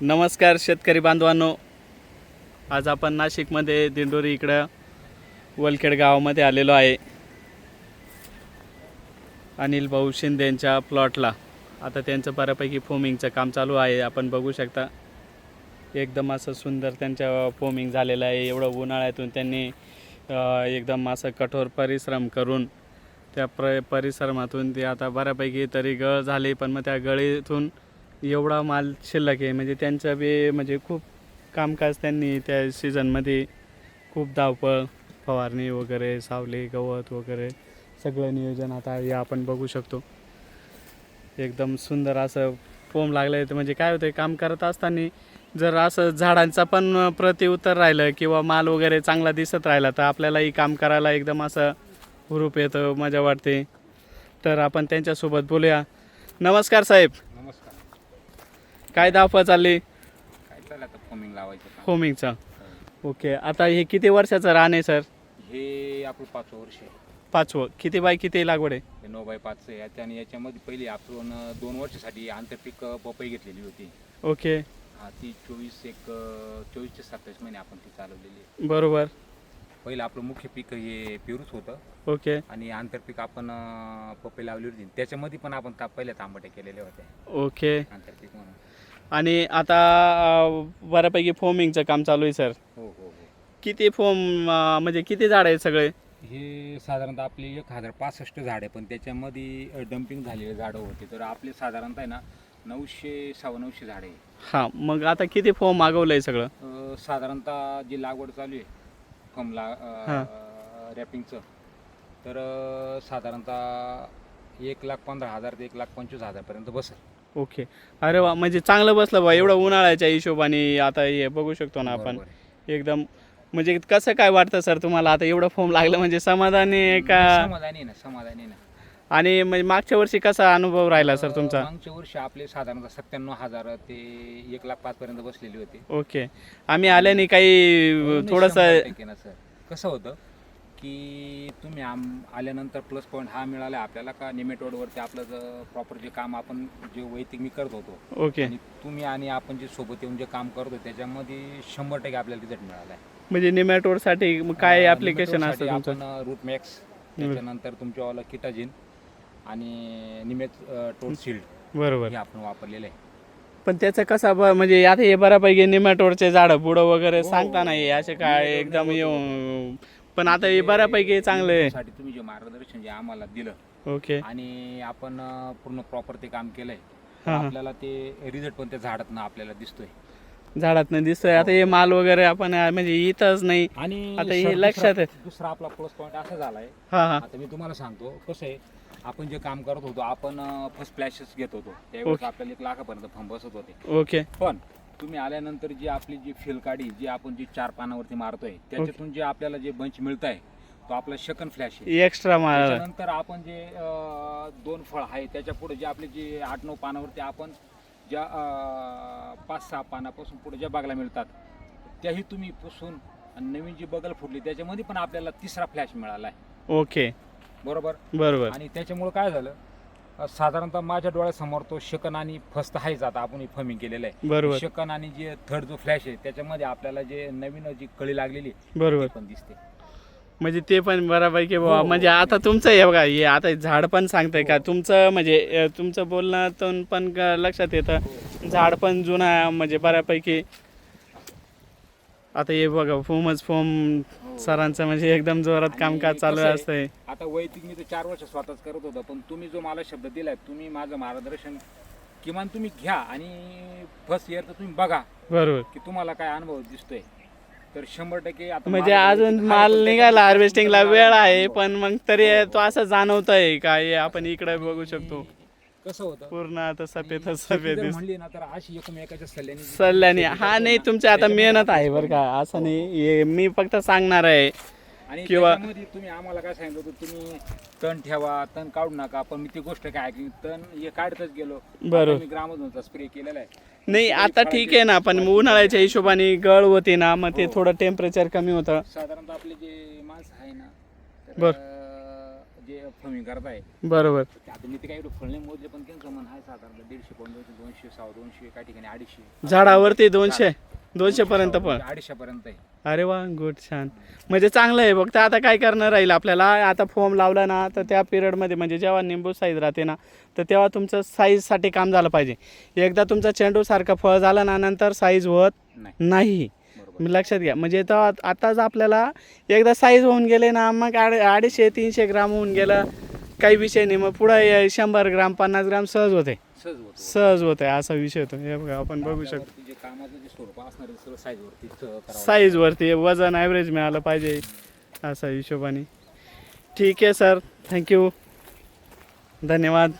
नमस्कार शेतकरी बांधवांनो. आज आपण नाशिकमध्ये दिंडोरी इकडं वलखेड गावामध्ये आलेलो आहे. अनिल भाऊ शिंदेंच्या प्लॉटला. आता त्यांचं बऱ्यापैकी फोमिंगचं काम चालू आहे. आपण बघू शकता. एकदम असं सुंदर त्यांच्या फोमिंग झालेलं आहे. एवढं उन्हाळ्यातून त्यांनी एकदम असं कठोर परिश्रम करून त्या प्र परिश्रमातून ते आता बऱ्यापैकी तरी गळ झाली. पण मग त्या गळीतून एवढा माल शिल्लक आहे. म्हणजे त्यांचं बी म्हणजे खूप कामकाज त्यांनी त्या सीझनमध्ये खूप धावपळ फवारणी वगैरे सावली गवत वगैरे सगळं नियोजन आता हे आपण बघू शकतो. एकदम सुंदर असं फोम लागलं आहे म्हणजे काय होतं काम करत असताना जर असं झाडांचा पण प्रतिउत्तर राहिलं किंवा माल वगैरे चांगला दिसत राहिला तर आपल्यालाही काम करायला एकदम असं हुरूप येतं मजा वाटते. तर आपण त्यांच्यासोबत बोलूया. नमस्कार साहेब. काय धावपळ चालली? काय चाललं आता फॉर्मिंग लावायचं काम? होमिंगचं ओके आता हे किती वर्षाचं रान आहे सर हे आपलं पाचवं वर्ष आहे. पाचवं. किती बाय किती लागवड आहे? हे नऊ बाय पाचचं आहे. आणि याच्यामध्ये पहिली आपण दोन वर्षासाठी आंतरपीक पपई घेतलेली होती. ओके हा ती चोवीस एक चोवीस ते सत्तावीस महिने आपण ती चालवलेली आहे. बरोबर. पहिलं आपलं मुख्य पीक हे पेरूच होतं. ओके आणि आंतरपीक आपण अं, पपई लावली होती. त्याच्यामध्ये पण आपण ता पहिल्या तांबट्या केलेल्या होत्या. ओके आंतरपीक म्हणून. आणि आता अं, बऱ्यापैकी फोमिंगचं काम चालू आहे सर हो हो हो. किती फोम म्हणजे किती झाड आहेत सगळे? हे साधारणतः आपले एक हजार पासष्ट झाडे पण त्याच्यामध्ये डम्पिंग झालेले झाडं होते. तर आपले साधारणतः आहे ना नऊशे सव्वा नऊशे झाडे आहे. हां मग आता किती फोम मागवलं आहे सगळं? अ, साधारणतः जी लागवड चालू आहे फमला रॅपिंगचं तर अ, साधारणतः एक लाख पंधरा हजार ते एक लाख पंचवीस हजारपर्यंत बसेल. ओके. अरे वा म्हणजे चांगलं बसलं बा एवढं उन्हाळ्याच्या हिशोबाने आता हे बघू शकतो ना आपण. बरोबर. एकदम म्हणजे कसं काय वाटतं सर तुम्हाला आता एवढं फॉर्म लागलं म्हणजे समाधानी आहे का? समाधानी आहे ना समाधानी आहे ना आणि म्हणजे मागच्या वर्षी कसा अनुभव राहिला सर तुमचा? मागच्या वर्षी आपले साधारणतः सत्त्याण्णव हजार ते एक लाख पाच पर्यंत बसलेली होती. ओके. आम्ही आल्याने काही थोडंसं शंभर टक्के ना सर. कसं होतं? की तुम्ही आम आल्यानंतर प्लस पॉईंट हा मिळाला आपल्याला का निमेटोडवरती आपलं प्रॉपर जे काम आपण जे वैयक्तिक मी करत होतो. ओके आणि तुम्ही आणि आपण जे सोबत येऊन जे काम करतो त्याच्यामध्ये शंभर टक्के आपल्याला रिझल्ट मिळाला आहे म्हणजे निमॅटोडसाठी मग काय ऍप्लिकेशन असतं तुमचं? आपण रूट मॅक्स त्याच्यानंतर तुमच्यावाला किटाजिन आणि निमेट टोल शिल्ड बरोबर. हे आपण वापरलेलं आहे. पण त्याचं कसं ब- म्हणजे आता हे बऱ्यापैकी निमॅटोडचे झाडं बुडं वगैरे हो, सांगता हो. नाही असे काय निमॅटोड एकदम येऊन पण आता हे बऱ्यापैकी चांगलं आहे. साठी तुम्ही जे मार्गदर्शन जे आम्हाला दिलं ओके. आणि आपण अं, पूर्ण प्रॉपर ते काम केलंय तर हा, हा. आपल्याला ते रिझल्ट पण त्या झाडात आपल्याला दिसतोय. झाडात दिसतोय. आता हे माल वगैरे आपण म्हणजे इथंच नाही. आणि आता हे सर, लक्षात दुसरा- आहे. दुसरा आपला प्लस पॉईंट असा झालाय. हा हा. आता मी तुम्हाला सांगतो कसं आहे आपण जे काम करत होतो आपण फर्स्ट फ्लॅशेस घेत होतो. त्यावेळेस. आपल्याला एक लाखापर्यंत फंड बसत होते. ओके. पण तुम्ही आल्यानंतर जी आपली जी फिल काढी जी आपण जी चार पानावरती मारतोय त्याच्यातून जे आपल्याला जे बंच मिळत आहे तो आपला सेकंड फ्लॅश आहे. एक्स्ट्रा त्याच्यानंतर आपण जे दोन फळ आहे त्याच्या पुढे जे आपले जे आठ नऊ पानावरती आपण ज्या पाच सहा पानापासून पुढे ज्या बागला मिळतात त्याही तुम्ही पुसून आणि नवीन जी बगल फुटली त्याच्यामध्ये पण आपल्याला तिसरा फ्लॅश मिळाला आहे ओके बरोबर? बरोबर. आणि त्याच्यामुळे काय झालं? साधारणतः माझ्या डोळ्यासमोर तो शकन आणि फस्त आहेच आता आपण फर्मिंग केलेलं आहे. बरोबर. शकन आणि जे थर्ड जो फ्लॅश आहे त्याच्यामध्ये आपल्याला जे नवीन जी कळी लागलेली बरोबर. पण दिसते. म्हणजे ते पण बऱ्यापैकी हो. म्हणजे आता तुमचं हे बघा हे आता झाड पण सांगतंय का? तुमचं म्हणजे तुमचं बोलण्यातून पण लक्षात येतं झाड पण जुना म्हणजे बऱ्यापैकी आता हे बघा फोमच फोम हो. सरांचं म्हणजे एकदम जोरात कामकाज चालू कसं आहे, असतंय आता वैयक्तिक मी तर चार वर्ष स्वतःच करत होतो पण तुम्ही जो मला शब्द दिलाय तुम्ही माझं मार्गदर्शन किमान तुम्ही घ्या आणि फर्स्ट इयर तर तुम्ही बघा बरोबर की तुम्हाला काय अनुभव दिसतोय तर शंभर टक्के आता म्हणजे अजून माल आहे, पण निघायला त्याच्यात हार्वेस्टिंगला वेळ आहे. पण मग तरी हो. तो असं जाणवतंय का हे आपण इकडे बघू शकतो कसं होतं? पूर्ण आता सफेद सफेद जर म्हणली ना तर अशी एकमेकाच्या सल्ल्याने सल्ल्याने. हा नाही तुमची आता मेहनत आहे बरं का. असं नाही हे मी फक्त सांगणार आहे. आणि किंवा- त्याच्यामध्ये तुम्ही आम्हाला काय सांगितलं होतं तुम्ही तण ठेवा तण काढू नका पण मी ती गोष्ट काय ऐकली? तण हे काढतच गेलो. बरोबर. आता मी ग्रामोदोनचा स्प्रे केलेला आहे. नाही आता ठीक आहे ना पण उन्हाळ्याच्या हिशोबाने गळ होते ना मग ते हो. थोडं टेम्परेचर कमी होतं. साधारणतः आपले जे माणसं आहे ना तर बर. जे फमिंग करत आहे बरोबर. ते आता मी ते काही एवढं फळणे मोजले पण त्यांचं मन आहे साधारण दीडशे पाऊन दोनशे दोनशे सहा दोनशे काही ठिकाणी अडीचशे. झाडावरती दोनशे दोनशे पर्यंत पण. अडीचशे पर्यंत आहे. अरे वा गुड छान. म्हणजे चांगलं आहे फक्त आता काय करणं राहील आपल्याला? आता फॉर्म लावला ना तर त्या पिरियडमध्ये म्हणजे जेव्हा निंबू साईज राहते ना तर तेव्हा तुमचं साईजसाठी काम झालं पाहिजे. एकदा तुमचा चेंडूसारखं फळ झालं ना नंतर साईज होत नाही. लक्षात घ्या. म्हणजे तर आताच आपल्याला एकदा साईज होऊन गेले ना मग अड अडीचशे तीनशे ग्राम होऊन गेलं काही विषय नाही. मग पुढे शंभर ग्राम पन्नास ग्राम सहज होते. सहज होतो. होते. असा विषय होतो. हे बघा आपण बघू शकतो. आपल्यावरती जे कामाचं जे स्वरूप असणार आहे सगळं साईजवरती करावं साईजवरती वजन ॲव्हरेज मिळालं पाहिजे. असा हिशोबाने. ठीक आहे सर थँक्यू धन्यवाद.